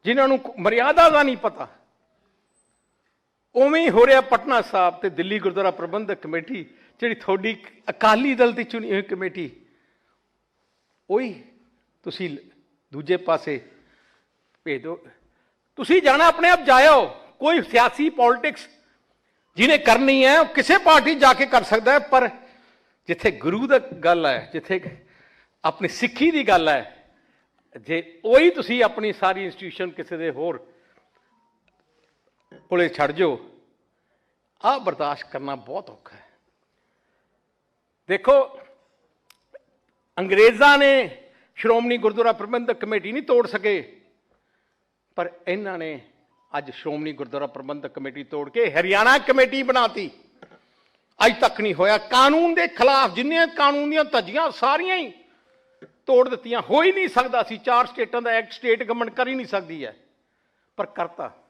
ਜਿਨ੍ਹਾਂ ਨੂੰ ਮਰਿਆਦਾ ਦਾ ਨਹੀਂ ਪਤਾ। ਉਵੇਂ ਹੀ ਹੋ ਰਿਹਾ ਪਟਨਾ ਸਾਹਿਬ ਤੇ ਦਿੱਲੀ ਗੁਰਦੁਆਰਾ ਪ੍ਰਬੰਧਕ ਕਮੇਟੀ, ਜਿਹੜੀ ਤੁਹਾਡੀ ਅਕਾਲੀ ਦਲ ਦੀ ਚੁਣੀ ਹੋਈ ਕਮੇਟੀ। ਉਹੀ ਤੁਸੀਂ ਦੂਜੇ ਪਾਸੇ ਭੇਜ। ਦਿਓ ਤੁਸੀਂ ਜਾਣਾ ਆਪਣੇ ਆਪ ਜਾਇਓ, ਕੋਈ ਸਿਆਸੀ ਪੋਲਿਟਿਕਸ ਜਿਹਨੇ ਕਰਨੀ ਹੈ ਉਹ ਕਿਸੇ ਪਾਰਟੀ ਜਾ ਕੇ ਕਰ ਸਕਦਾ ਹੈ ਪਰ ਜਿੱਥੇ ਗੁਰੂ ਦਾ ਗੱਲ ਹੈ ਜਿੱਥੇ ਆਪਣੀ ਸਿੱਖੀ ਦੀ ਗੱਲ ਹੈ। ਜੇ ਉਹੀ ਤੁਸੀਂ ਆਪਣੀ ਸਾਰੀ ਇੰਸਟੀਟਿਊਸ਼ਨ ਕਿਸੇ ਦੇ ਹੋਰ ਕੋਲੇ ਛੱਡ ਜਾਓ, ਆਹ ਬਰਦਾਸ਼ਤ ਕਰਨਾ ਬਹੁਤ ਔਖਾ ਹੈ। ਦੇਖੋ, ਅੰਗਰੇਜ਼ਾਂ ਨੇ ਸ਼੍ਰੋਮਣੀ ਗੁਰਦੁਆਰਾ ਪ੍ਰਬੰਧਕ ਕਮੇਟੀ ਨਹੀਂ ਤੋੜ ਸਕੇ, ਪਰ ਇਹਨਾਂ ਨੇ ਅੱਜ ਸ਼੍ਰੋਮਣੀ ਗੁਰਦੁਆਰਾ ਪ੍ਰਬੰਧਕ ਕਮੇਟੀ ਤੋੜ ਕੇ ਹਰਿਆਣਾ ਕਮੇਟੀ ਬਣਾਤੀ। ਅੱਜ ਤੱਕ ਨਹੀਂ ਹੋਇਆ। ਕਾਨੂੰਨ ਦੇ ਖਿਲਾਫ ਜਿੰਨੀਆਂ ਕਾਨੂੰਨ ਦੀਆਂ ਧੱਜੀਆਂ ਸਾਰੀਆਂ ਹੀ ਤੋੜ ਦਿੱਤੀਆਂ, ਹੋ ਹੀ ਨਹੀਂ ਸਕਦਾ ਸੀ। ਚਾਰ ਸਟੇਟਾਂ ਦਾ ਐਕਟ ਸਟੇਟ ਗਵਰਨਮੈਂਟ ਕਰ ਹੀ ਨਹੀਂ ਸਕਦੀ ਹੈ। ਪਰ ਕਰਤਾ।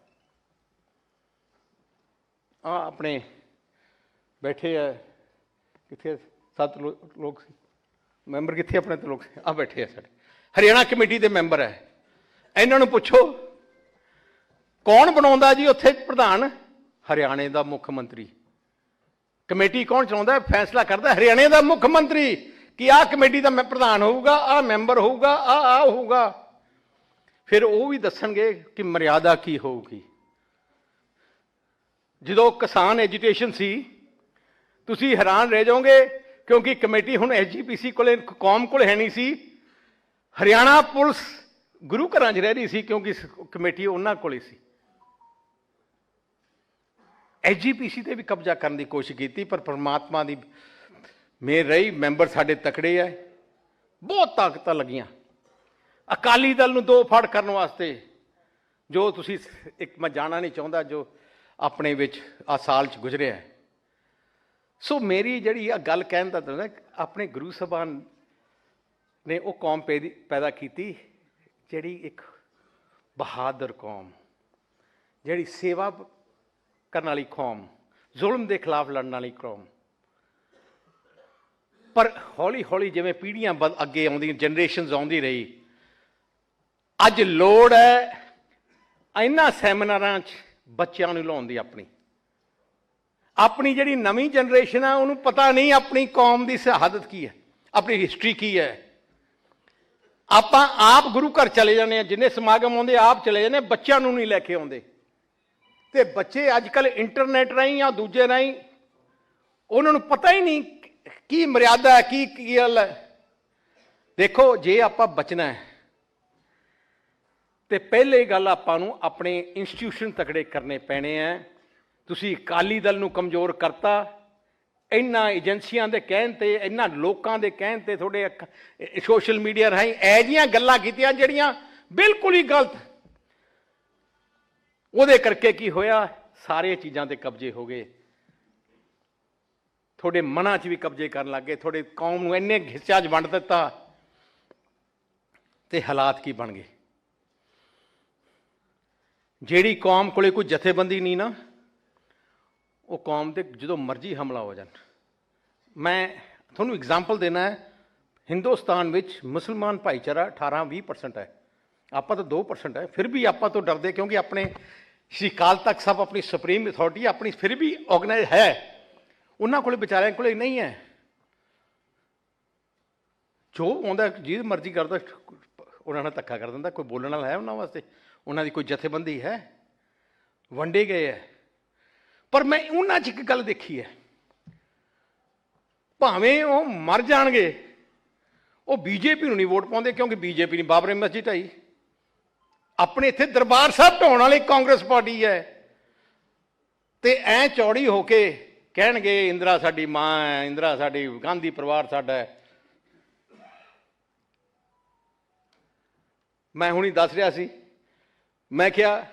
ਆ ਆਪਣੇ ਬੈਠੇ ਆ, ਕਿੱਥੇ ਸੱਤ ਲੋ- ਲੋਕ ਸੀ। ਮੈਂਬਰ ਕਿੱਥੇ ਆਪਣੇ ਤੇ ਲੋਕ? ਆ ਬੈਠੇ ਆ ਸਾਡੇ। ਹਰਿਆਣਾ ਕਮੇਟੀ ਦੇ ਮੈਂਬਰ ਹੈ। ਇਹਨਾਂ ਨੂੰ ਪੁੱਛੋ, ਕੌਣ ਬਣਾਉਂਦਾ ਜੀ ਉੱਥੇ ਪ੍ਰਧਾਨ? ਹਰਿਆਣੇ ਦਾ ਮੁੱਖ ਮੰਤਰੀ। ਕਮੇਟੀ ਕੌਣ ਚਲਾਉਂਦਾ? ਫੈਸਲਾ ਕਰਦਾ ਹਰਿਆਣੇ ਦਾ ਮੁੱਖ ਮੰਤਰੀ। ਕਿ ਆਹ ਕਮੇਟੀ ਦਾ ਮੈਂ ਪ੍ਰਧਾਨ ਹੋਊਗਾ, ਆਹ ਮੈਂਬਰ ਹੋਊਗਾ, ਆਹ ਆਹ ਹੋਊਗਾ। ਫਿਰ ਉਹ ਵੀ ਦੱਸਣਗੇ ਕਿ ਮਰਿਆਦਾ ਕੀ ਹੋਊਗੀ। ਜਦੋਂ ਕਿਸਾਨ ਐਜੀਟੇਸ਼ਨ ਸੀ, ਤੁਸੀਂ ਹੈਰਾਨ ਰਹਿ ਜਾਓਗੇ, ਕਿਉਂਕਿ ਕਮੇਟੀ ਹੁਣ ਐਸਜੀਪੀਸੀ ਕੋਲੇ, ਕੌਮ ਕੋਲ ਹੈ ਨਹੀਂ ਸੀ। ਹਰਿਆਣਾ ਪੁਲਿਸ ਗੁਰੂ ਘਰਾਂ 'ਚ ਰਹਿ ਰਹੀ ਸੀ, ਕਿਉਂਕਿ ਕਮੇਟੀ ਉਹਨਾਂ ਕੋਲੇ ਸੀ। ਐਸਜੀਪੀਸੀ ਤੇ ਵੀ ਕਬਜ਼ਾ ਕਰਨ ਦੀ ਕੋਸ਼ਿਸ਼ ਕੀਤੀ, ਪਰ ਪ੍ਰਮਾਤਮਾ ਦੀ ਮੇਰ ਰਹੀ, ਮੈਂਬਰ ਸਾਡੇ ਤਕੜੇ ਆ ਬਹੁਤ ਤਾਕਤਾਂ ਲੱਗੀਆਂ। ਅਕਾਲੀ ਦਲ ਨੂੰ ਦੋ ਫੜ ਕਰਨ ਵਾਸਤੇ, ਜੋ ਤੁਸੀਂ ਇੱਕ ਮੈਂ ਜਾਣਾ ਨਹੀਂ ਚਾਹੁੰਦਾ, ਜੋ ਆਪਣੇ ਵਿੱਚ ਆ ਸਾਲ ਚ ਗੁਜ਼ਰਿਆ ਸੋ ਮੇਰੀ ਜਿਹੜੀ ਆ ਗੱਲ ਕਹਿਣ ਦਾ ਤਾਂ ਆਪਣੇ ਗੁਰੂ ਸਾਹਿਬਾਨ ਨੇ ਉਹ ਕੌਮ ਪੈਦੀ- ਪੈਦਾ ਕੀਤੀ, ਜਿਹੜੀ ਇੱਕ ਬਹਾਦਰ ਕੌਮ, ਜਿਹੜੀ ਸੇਵਾ ਕਰਨ ਵਾਲੀ ਕੌਮ, ਜ਼ੁਲਮ ਦੇ ਖਿਲਾਫ ਲੜਨ ਵਾਲੀ ਕੌਮ। ਪਰ ਹੌਲੀ ਹੌਲੀ ਜਿਵੇਂ ਪੀੜ੍ਹੀਆਂ ਬਦ- ਅੱਗੇ ਆਉਂਦੀਆਂ ਜਨਰੇਸ਼ਨਸ ਆਉਂਦੀ ਰਹੀ, ਅੱਜ ਲੋੜ ਹੈ ਇਹਨਾਂ ਸੈਮੀਨਾਰਾਂ 'ਚ ਬੱਚਿਆਂ ਨੂੰ ਲਾਉਣ ਦੀ ਆਪਣੀ। ਆਪਣੀ ਜਿਹੜੀ ਨਵੀਂ ਜਨਰੇਸ਼ਨ ਹੈ ਉਹਨੂੰ ਪਤਾ ਨਹੀਂ ਆਪਣੀ ਕੌਮ ਦੀ ਸ਼ਹਾਦਤ ਕੀ ਹੈ, ਆਪਣੀ ਹਿਸਟਰੀ ਕੀ ਹੈ। ਆਪਾਂ ਆਪ ਗੁਰੂ ਘਰ ਚਲੇ ਜਾਂਦੇ ਆ ਜਿੰਨੇ ਸਮਾਗਮ ਆਉਂਦੇ ਆਪ ਚਲੇ ਜਾਂਦੇ ਬੱਚਿਆਂ ਨੂੰ ਨਹੀਂ ਲੈ ਕੇ ਆਉਂਦੇ। ਤੇ ਬੱਚੇ ਅੱਜ ਕੱਲ ਇੰਟਰਨੈਟ ਰਾਹੀਂ ਜਾਂ ਦੂਜੇ ਰਾਹੀਂ, ਉਹਨਾਂ ਨੂੰ ਪਤਾ ਹੀ ਨਹੀਂ ਕੀ ਮਰਿਆਦਾ ਹੈ? ਕੀ ਕੀ ਗੱਲ ਹੈ? ਦੇਖੋ, ਜੇ ਆਪਾਂ ਬਚਣਾ ਹੈ, ਤੇ ਪਹਿਲੇ ਗੱਲ ਆਪਾਂ ਨੂੰ ਆਪਣੇ ਇੰਸਟੀਟਿਊਸ਼ਨ ਤਕੜੇ ਕਰਨੇ ਪੈਣੇ ਆ ਤੁਸੀਂ ਅਕਾਲੀ ਦਲ ਨੂੰ ਕਮਜ਼ੋਰ ਕਰਤਾ ਇਹਨਾਂ ਏਜੰਸੀਆਂ ਦੇ ਕਹਿਣ ਤੇ ਇਹਨਾਂ ਲੋਕਾਂ ਦੇ ਕਹਿਣ ਤੇ, ਤੁਹਾਡੇ ਸੋਸ਼ਲ ਮੀਡੀਆ ਰਾਹੀਂ ਇਹ ਜੀਆਂ ਗੱਲਾਂ ਕੀਤੀਆਂ ਜਿਹੜੀਆਂ ਬਿਲਕੁਲ ਹੀ ਗਲਤ। ਉਹਦੇ ਕਰਕੇ ਕੀ ਹੋਇਆ? ਸਾਰੇ ਚੀਜ਼ਾਂ ਤੇ ਕਬਜ਼ੇ ਹੋ ਗਏ। ਤੁਹਾਡੇ ਮਨਾਂ 'ਚ ਵੀ ਕਬਜ਼ੇ ਕਰਨ ਲੱਗੇ ਤੁਹਾਡੇ ਕੌਮ ਨੂੰ ਇੰਨੇ ਹਿੱਸਿਆਂ 'ਚ ਵੰਡ ਦਿੱਤਾ ਤੇ ਹਾਲਾਤ ਕੀ ਬਣ ਗਏ? ਜਿਹੜੀ ਕੌਮ ਕੋਲੇ ਕੋਈ ਜਥੇਬੰਦੀ ਨਹੀਂ ਨਾ, ਉਹ ਕੌਮ ਤੇ ਜਦੋਂ ਮਰਜ਼ੀ ਹਮਲਾ ਹੋ ਜਾਣ। ਮੈਂ ਤੁਹਾਨੂੰ ਐਗਜ਼ਾਮਪਲ ਦੇਣਾ ਹੈ, ਹਿੰਦੁਸਤਾਨ ਵਿੱਚ ਮੁਸਲਮਾਨ ਭਾਈਚਾਰਾ 18-20% ਹੈ। ਆਪਾਂ ਤਾਂ 2% ਹੈ, ਫਿਰ ਵੀ ਆਪਾਂ ਤੋਂ ਡਰਦੇ ਕਿਉਂਕਿ ਆਪਣੇ ਸ਼੍ਰੀ ਅਕਾਲ ਤਖਤ ਸਾਹਿਬ ਆਪਣੀ ਸੁਪਰੀਮ ਅਥਾਰਟੀ ਆਪਣੀ ਫਿਰ ਵੀ ਆਰਗੇਨਾਈਜ਼ ਹੈ। ਉਹਨਾਂ ਕੋਲ ਵਿਚਾਰਿਆਂ ਕੋਲੇ ਨਹੀਂ ਹੈ ਜੋ ਆਉਂਦਾ, ਜਿਹਦੀ ਮਰਜ਼ੀ ਕਰਦਾ ਉਹਨਾਂ ਨਾਲ ਧੱਕਾ ਕਰ ਦਿੰਦਾ, ਕੋਈ ਬੋਲਣ ਵਾਲਾ ਹੈ ਉਹਨਾਂ ਵਾਸਤੇ? ਉਹਨਾਂ ਦੀ ਕੋਈ ਜਥੇਬੰਦੀ ਹੈ? ਵੰਡੇ ਗਏ ਹੈ। ਪਰ ਮੈਂ ਉਹਨਾਂ 'ਚ ਇੱਕ ਗੱਲ ਦੇਖੀ ਹੈ। ਭਾਵੇਂ ਉਹ ਮਰ ਜਾਣਗੇ, ਉਹ ਬੀਜੇਪੀ ਨੂੰ ਨਹੀਂ ਵੋਟ ਪਾਉਂਦੇ, ਕਿਉਂਕਿ ਬੀਜੇਪੀ ਨੇ ਬਾਬਰੀ ਮਸਜਿਦ ਢਾਈ। ਆਪਣੇ ਇੱਥੇ ਦਰਬਾਰ ਸਾਹਿਬ ਢਾਉਣ ਵਾਲੀ ਕਾਂਗਰਸ ਪਾਰਟੀ ਹੈ। ਤੇ ਐ ਚੌੜੀ ਹੋ ਕੇ ਕਹਿਣਗੇ, ਇੰਦਰਾ ਸਾਡੀ ਮਾਂ ਹੈ, ਇੰਦਰਾ ਸਾਡੀ ਗਾਂਧੀ ਪਰਿਵਾਰ ਸਾਡਾ ਹੈ। ਮੈਂ ਹੁਣੀ ਦੱਸ ਰਿਹਾ ਸੀ, ਮੈਂ ਕਿਹਾ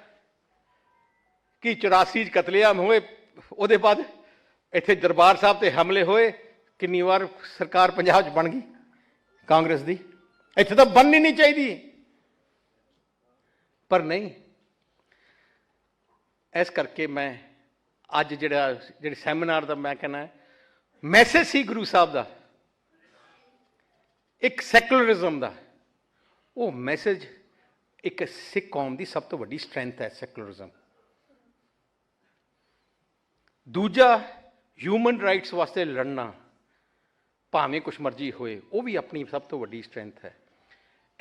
ਕਿ 84 ਚ ਕਤਲੇਆਮ ਹੋਏ, ਉਹਦੇ ਬਾਅਦ ਇੱਥੇ ਦਰਬਾਰ ਸਾਹਿਬ ਤੇ ਹਮਲੇ ਹੋਏ, ਕਿੰਨੀ ਵਾਰ ਸਰਕਾਰ ਪੰਜਾਬ 'ਚ ਬਣ ਗਈ, ਕਾਂਗਰਸ ਦੀ। ਇੱਥੇ ਤਾਂ ਬਣਨੀ ਨਹੀਂ ਚਾਹੀਦੀ। ਪਰ ਨਹੀਂ, ਇਸ ਕਰਕੇ ਮੈਂ ਅੱਜ ਜਿਹੜਾ ਜਿਹੜੇ ਸੈਮੀਨਾਰ ਦਾ ਮੈਂ ਕਹਿੰਦਾ, ਮੈਸੇਜ ਸੀ ਗੁਰੂ ਸਾਹਿਬ ਦਾ। ਇੱਕ ਸੈਕੂਲਰਿਜ਼ਮ ਦਾ। ਉਹ ਮੈਸੇਜ ਇੱਕ ਸਿੱਖ ਕੌਮ ਦੀ ਸਭ ਤੋਂ ਵੱਡੀ ਸਟਰੈਂਥ ਹੈ ਸੈਕੂਲਰਿਜ਼ਮ ਦੂਜਾ ਹਿਊਮਨ ਰਾਈਟਸ ਵਾਸਤੇ ਲੜਨਾ, ਭਾਵੇਂ ਕੁਛ ਮਰਜ਼ੀ ਹੋਏ, ਉਹ ਵੀ ਆਪਣੀ ਸਭ ਤੋਂ ਵੱਡੀ ਸਟਰੈਂਥ ਹੈ।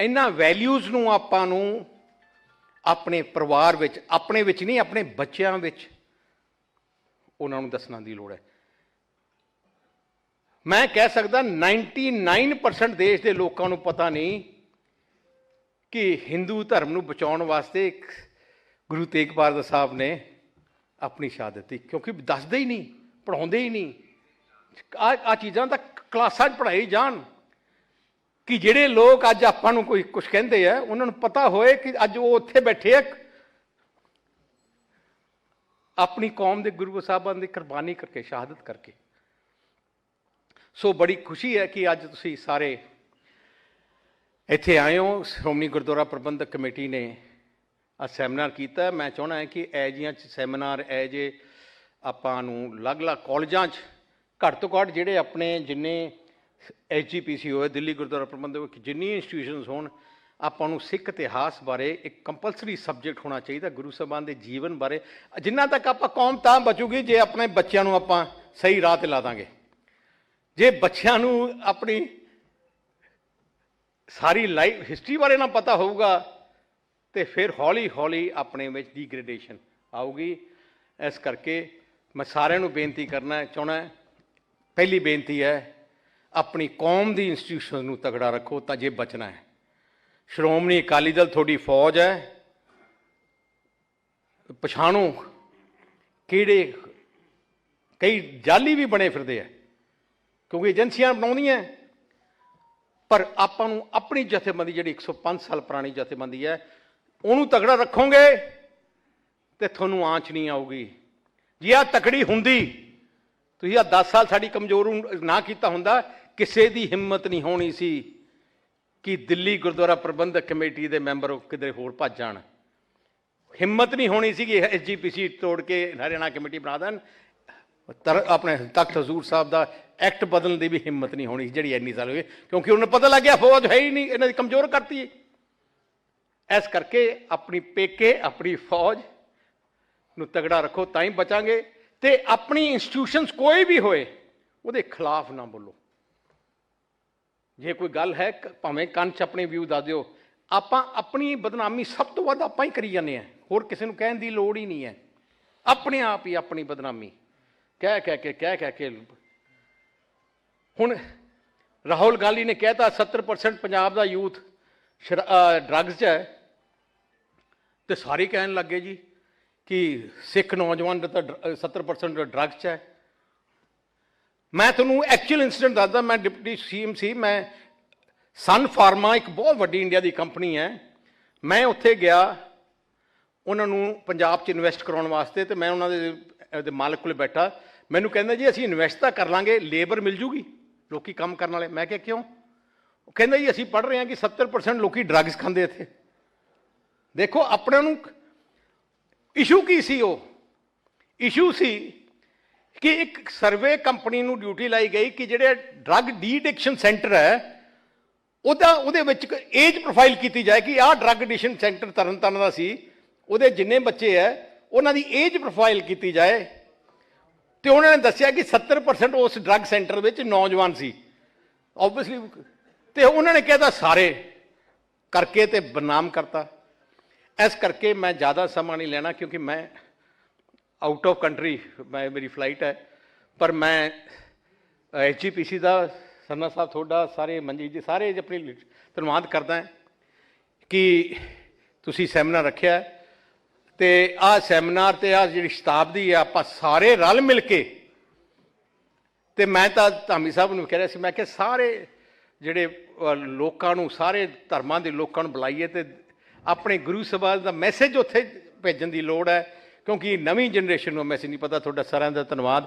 ਇਹਨਾਂ ਵੈਲਿਊਜ਼ ਨੂੰ ਆਪਾਂ ਨੂੰ ਆਪਣੇ ਪਰਿਵਾਰ ਵਿੱਚ, ਆਪਣੇ ਵਿੱਚ ਨਹੀਂ, ਆਪਣੇ ਬੱਚਿਆਂ ਵਿੱਚ ਉਹਨਾਂ ਨੂੰ ਦੱਸਣਾ ਦੀ ਲੋੜ ਹੈ। ਮੈਂ ਕਹਿ ਸਕਦਾ 99% ਦੇਸ਼ ਦੇ ਲੋਕਾਂ ਨੂੰ ਪਤਾ ਨਹੀਂ ਕਿ ਹਿੰਦੂ ਧਰਮ ਨੂੰ ਬਚਾਉਣ ਵਾਸਤੇ ਗੁਰੂ ਤੇਗ ਬਹਾਦਰ ਸਾਹਿਬ ਨੇ ਆਪਣੀ ਸ਼ਹਾਦਤ ਦਿੱਤੀ। ਕਿਉਂਕਿ ਦੱਸਦੇ ਹੀ ਨਹੀਂ ਪੜਾਉਂਦੇ ਹੀ ਨਹੀਂ। ਆ ਆ ਚੀਜ਼ਾਂ ਤਾਂ ਕਲਾਸਾਂ 'ਚ ਪੜ੍ਹਾਈ ਜਾਣ ਕਿ ਜਿਹੜੇ ਲੋਕ ਅੱਜ ਆਪਾਂ ਨੂੰ ਕੋਈ ਕੁਝ ਕਹਿੰਦੇ ਆ, ਉਹਨਾਂ ਨੂੰ ਪਤਾ ਹੋਏ ਕਿ ਅੱਜ ਉਹ ਉੱਥੇ ਬੈਠੇ ਆ ਆਪਣੀ ਕੌਮ ਦੇ ਗੁਰੂ ਸਾਹਿਬਾਨ ਦੀ ਕੁਰਬਾਨੀ ਕਰਕੇ, ਸ਼ਹਾਦਤ ਕਰਕੇ। ਸੋ ਬੜੀ ਖੁਸ਼ੀ ਹੈ ਕਿ ਅੱਜ ਤੁਸੀਂ ਸਾਰੇ ਇੱਥੇ ਆਏ ਹੋ। ਸ਼੍ਰੋਮਣੀ ਗੁਰਦੁਆਰਾ ਪ੍ਰਬੰਧਕ ਕਮੇਟੀ ਨੇ ਆ ਸੈਮੀਨਾਰ ਕੀਤਾ। ਮੈਂ ਚਾਹਣਾ ਹੈ ਕਿ ਐ ਜੀਆਂ ਚ ਸੈਮੀਨਾਰ ਐ ਜੇ ਆਪਾਂ ਨੂੰ ਅਲੱਗ-ਅਲੱਗ ਕਾਲਜਾਂ 'ਚ ਘੱਟ ਤੋਂ ਘੱਟ ਜਿਹੜੇ ਆਪਣੇ ਜਿੰਨੇ ਐਚਜੀਪੀਸੀ ਹੋਏ, ਦਿੱਲੀ ਗੁਰਦੁਆਰਾ ਪ੍ਰਬੰਧਕ, ਜਿੰਨੀ ਇੰਸਟੀਟਿਊਸ਼ਨਸ ਹੋਣ ਆਪਾਂ ਨੂੰ ਸਿੱਖ ਇਤਿਹਾਸ ਬਾਰੇ ਇੱਕ ਕੰਪਲਸਰੀ ਸਬਜੈਕਟ ਹੋਣਾ ਚਾਹੀਦਾ ਗੁਰੂ ਸਾਹਿਬਾਨ ਦੇ ਜੀਵਨ ਬਾਰੇ। ਜਿੰਨਾ ਤੱਕ ਆਪਾਂ ਕੌਮ ਤਾਂ ਬਚੂਗੀ, ਜੇ ਆਪਣੇ ਬੱਚਿਆਂ ਨੂੰ ਆਪਾਂ ਸਹੀ ਰਾਹ ਤੇ ਲਾ ਦਾਂਗੇ। ਜੇ ਬੱਚਿਆਂ ਨੂੰ ਆਪਣੀ ਸਾਰੀ ਲਾਈਫ ਹਿਸਟਰੀ ਬਾਰੇ ਨਾ ਪਤਾ ਹੋਊਗਾ, ਤੇ ਫਿਰ ਹੌਲੀ ਹੌਲੀ ਆਪਣੇ ਵਿੱਚ ਡੀਗ੍ਰੇਡੇਸ਼ਨ ਆਊਗੀ। ਇਸ ਕਰਕੇ ਮੈਂ ਸਾਰਿਆਂ ਨੂੰ ਬੇਨਤੀ ਕਰਨਾ ਚਾਹਣਾ ਪਹਿਲੀ ਬੇਨਤੀ ਹੈ, ਆਪਣੀ ਕੌਮ ਦੀ ਇੰਸਟੀਟਿਊਸ਼ਨ ਨੂੰ ਤਗੜਾ ਰੱਖੋ ਤਾਂ ਜੇ ਬਚਣਾ ਹੈ। ਸ਼੍ਰੋਮਣੀ ਅਕਾਲੀ ਦਲ ਤੁਹਾਡੀ ਫੌਜ ਹੈ। ਪਛਾਣੋ ਕਿਹੜੇ ਕਈ ਜਾਲੀ ਵੀ ਬਣੇ ਫਿਰਦੇ ਆ, ਕਿਉਂਕਿ ਏਜੰਸੀਆਂ ਬਣਾਉਂਦੀਆਂ ਪਰ ਆਪਾਂ ਨੂੰ ਆਪਣੀ ਜਥੇਬੰਦੀ ਜਿਹੜੀ 105 ਸਾਲ ਪੁਰਾਣੀ ਜਥੇਬੰਦੀ ਹੈ, ਉਹਨੂੰ ਤਕੜਾ ਰੱਖੋਗੇ ਤੇ ਤੁਹਾਨੂੰ ਆਂਚ ਨਹੀਂ ਆਊਗੀ। ਜੇ ਆ ਤਕੜੀ ਹੁੰਦੀ, ਤੁਸੀਂ ਆ 10 ਸਾਲ ਸਾਡੀ ਕਮਜ਼ੋਰ ਨਾ ਕੀਤਾ ਹੁੰਦਾ, ਕਿਸੇ ਦੀ ਹਿੰਮਤ ਨਹੀਂ ਹੋਣੀ ਸੀ। ਕਿ ਦਿੱਲੀ ਗੁਰਦੁਆਰਾ ਪ੍ਰਬੰਧਕ ਕਮੇਟੀ ਦੇ ਮੈਂਬਰ ਕਿਤੇ ਹੋਰ ਭੱਜ ਜਾਣ। ਹਿੰਮਤ ਨਹੀਂ ਹੋਣੀ ਸੀ ਕਿ ਐਸਜੀਪੀਸੀ ਤੋੜ ਕੇ ਹਰਿਆਣਾ ਕਮੇਟੀ ਬਣਾ ਦੇਣ। ਤਰ ਆਪਣੇ ਤਖਤ ਹਜ਼ੂਰ ਸਾਹਿਬ ਦਾ ਐਕਟ ਬਦਲਣ ਦੀ ਵੀ ਹਿੰਮਤ ਨਹੀਂ ਹੋਣੀ ਸੀ ਜਿਹੜੀ ਇੰਨੀ ਸਾਲ ਹੋਏ ਕਿਉਂਕਿ ਉਹਨੂੰ ਪਤਾ ਲੱਗ ਗਿਆ ਫੌਜ ਹੈ ਹੀ ਨਹੀਂ, ਇਹਨਾਂ ਦੀ ਕਮਜ਼ੋਰ ਕਰਤੀ ਹੈ। ਇਸ ਕਰਕੇ ਆਪਣੀ ਪੇਕੇ, ਆਪਣੀ ਫੌਜ ਨੂੰ ਤਗੜਾ ਰੱਖੋ, ਤਾਂ ਹੀ ਬਚਾਂਗੇ। ਤੇ ਆਪਣੀ ਇੰਸਟੀਟਿਊਸ਼ਨਸ ਕੋਈ ਵੀ ਹੋਏ, ਉਹਦੇ ਖਿਲਾਫ ਨਾ ਬੋਲੋ। ਜੇ ਕੋਈ ਗੱਲ ਹੈ, ਕ- ਭਾਵੇਂ ਕੰਨ 'ਚ ਆਪਣੇ ਵਿਊ ਦੱਸ ਦਿਓ, ਆਪਾਂ ਆਪਣੀ ਬਦਨਾਮੀ ਸਭ ਤੋਂ ਵੱਧ ਆਪਾਂ ਹੀ ਕਰੀ ਜਾਂਦੇ ਆ ਹੋਰ ਕਿਸੇ ਨੂੰ ਕਹਿਣ ਦੀ ਲੋੜ ਹੀ ਨਹੀਂ ਹੈ। ਆਪਣੇ ਆਪ ਹੀ ਆਪਣੀ ਬਦਨਾਮੀ। ਕਹਿ ਕਹਿ ਕੇ, ਕਹਿ ਕਹਿ ਕੇ ਹੁਣ ਰਾਹੁਲ ਗਾਂਧੀ ਨੇ ਕਹਿਤਾ 70% ਪੰਜਾਬ ਦਾ ਯੂਥ ਡਰੱਗਸ 'ਚ ਹੈ। ਤੇ ਸਾਰੇ ਕਹਿਣ ਲੱਗੇ ਜੀ ਕਿ ਸਿੱਖ ਨੌਜਵਾਨ ਦਾ ਤਾਂ ਡਰ- ਅਹ 70% ਡਰੱਗਸ 'ਚ ਹੈ। ਮੈਂ ਤੁਹਾਨੂੰ ਐਕਚੁਅਲ ਇਨਸੀਡੈਂਟ ਦੱਸਦਾ, ਮੈਂ ਡਿਪਟੀ ਸੀਐਮ ਸੀ, ਮੈਂ ਸਨ ਫਾਰਮਾ ਇੱਕ ਬਹੁਤ ਵੱਡੀ ਇੰਡੀਆ ਦੀ ਕੰਪਨੀ ਹੈ। ਮੈਂ ਉੱਥੇ ਗਿਆ, ਉਹਨਾਂ ਨੂੰ ਪੰਜਾਬ 'ਚ ਇਨਵੈਸਟ ਕਰਾਉਣ ਵਾਸਤੇ ਤੇ ਮੈਂ ਉਹਨਾਂ ਦੇ ਦੇ ਮਾਲਕ ਕੋਲ ਬੈਠਾ। ਮੈਨੂੰ ਕਹਿੰਦਾ, ਜੀ, ਅਸੀਂ ਇਨਵੈਸਟ ਤਾਂ ਕਰ ਲਾਂਗੇ ਲੇਬਰ ਮਿਲ ਜੂਗੀ ਲੋਕੀ ਕੰਮ ਕਰਨ ਵਾਲੇ। ਮੈਂ ਕਿਹਾ, ਕਿਉਂ? ਉਹ ਕਹਿੰਦਾ, ਜੀ, ਅਸੀਂ ਪੜ੍ਹ ਰਹੇ ਹਾਂ ਕਿ 70% ਲੋਕੀ ਡਰੱਗਸ ਖਾਂਦੇ ਇੱਥੇ। ਦੇਖੋ, ਆਪਣਿਆਂ ਨੂੰ ਇਸ਼ੂ ਕੀ ਸੀ ਉਹ? ਇਸ਼ੂ ਸੀ ਕਿ ਇੱਕ ਸਰਵੇ ਕੰਪਨੀ ਨੂੰ ਡਿਊਟੀ ਲਾਈ ਗਈ ਕਿ ਜਿਹੜੇ ਡਰੱਗ ਡੀ-ਐਡਿਕਸ਼ਨ ਸੈਂਟਰ ਹੈ, ਉਹਦਾ, ਉਹਦੇ ਵਿੱਚ ਏਜ ਪ੍ਰੋਫਾਈਲ ਕੀਤੀ ਜਾਏ ਕਿ ਆਹ ਡਰੱਗ ਐਡਿਕਸ਼ਨ ਸੈਂਟਰ ਤਰਨਤਾਰਨ ਦਾ ਸੀ, ਉਹਦੇ ਜਿੰਨੇ ਬੱਚੇ ਹੈ, ਉਹਨਾਂ ਦੀ ਏਜ ਪ੍ਰੋਫਾਈਲ ਕੀਤੀ ਜਾਏ। ਤੇ ਉਹਨਾਂ ਨੇ ਦੱਸਿਆ ਕਿ 70% ਉਸ ਡਰੱਗ ਸੈਂਟਰ ਵਿੱਚ ਨੌਜਵਾਨ ਸੀ। ਆਬਵੀਅਸਲੀ ਤੇ ਉਹਨਾਂ ਨੇ ਕਹਿਤਾ ਸਾਰੇ ਕਰਕੇ ਤੇ ਬਦਨਾਮ ਕਰਤਾ। ਇਸ ਕਰਕੇ ਮੈਂ ਜ਼ਿਆਦਾ ਸਮਾਂ ਨਹੀਂ ਲੈਣਾ ਕਿਉਂਕਿ ਮੈਂ ਆਊਟ ਆਫ ਕੰਟਰੀ ਮੈਂ, ਮੇਰੀ ਫਲਾਈਟ ਹੈ। ਪਰ ਮੈਂ ਐਚਜੀਪੀਸੀ ਦਾ, ਸਰਨਾ ਸਾਹਿਬ ਤੁਹਾਡਾ, ਸਾਰੇ ਮਨਜੀਤ ਜੀ, ਸਾਰੇ ਆਪਣੀ ਧੰਨਵਾਦ ਕਰਦਾ ਕਿ ਤੁਸੀਂ ਸੈਮੀਨਾਰ ਰੱਖਿਆ ਹੈ। ਤੇ ਆਹ ਸੈਮੀਨਾਰ ਤੇ ਆਹ ਜਿਹੜੀ ਸ਼ਤਾਬਦੀ ਹੈ, ਆਪਾਂ ਸਾਰੇ ਰਲ ਮਿਲ ਕੇ, ਤੇ ਮੈਂ ਤਾਂ ਧਾਮੀ ਸਾਹਿਬ ਨੂੰ ਕਹਿ ਰਿਹਾ ਸੀ, ਮੈਂ ਕਿ ਸਾਰੇ ਜਿਹੜੇ ਲੋਕਾਂ ਨੂੰ, ਸਾਰੇ ਧਰਮਾਂ ਦੇ ਲੋਕਾਂ ਨੂੰ ਬੁਲਾਈਏ ਤੇ ਆਪਣੇ ਗੁਰੂ ਸਭਾ ਦਾ ਮੈਸੇਜ ਉੱਥੇ ਭੇਜਣ ਦੀ ਲੋੜ ਹੈ। ਕਿਉਂਕਿ ਨਵੀਂ ਜਨਰੇਸ਼ਨ ਨੂੰ ਮੈਸੇਜ ਨਹੀਂ ਪਤਾ ਤੁਹਾਡਾ ਸਾਰਿਆਂ ਦਾ ਧੰਨਵਾਦ।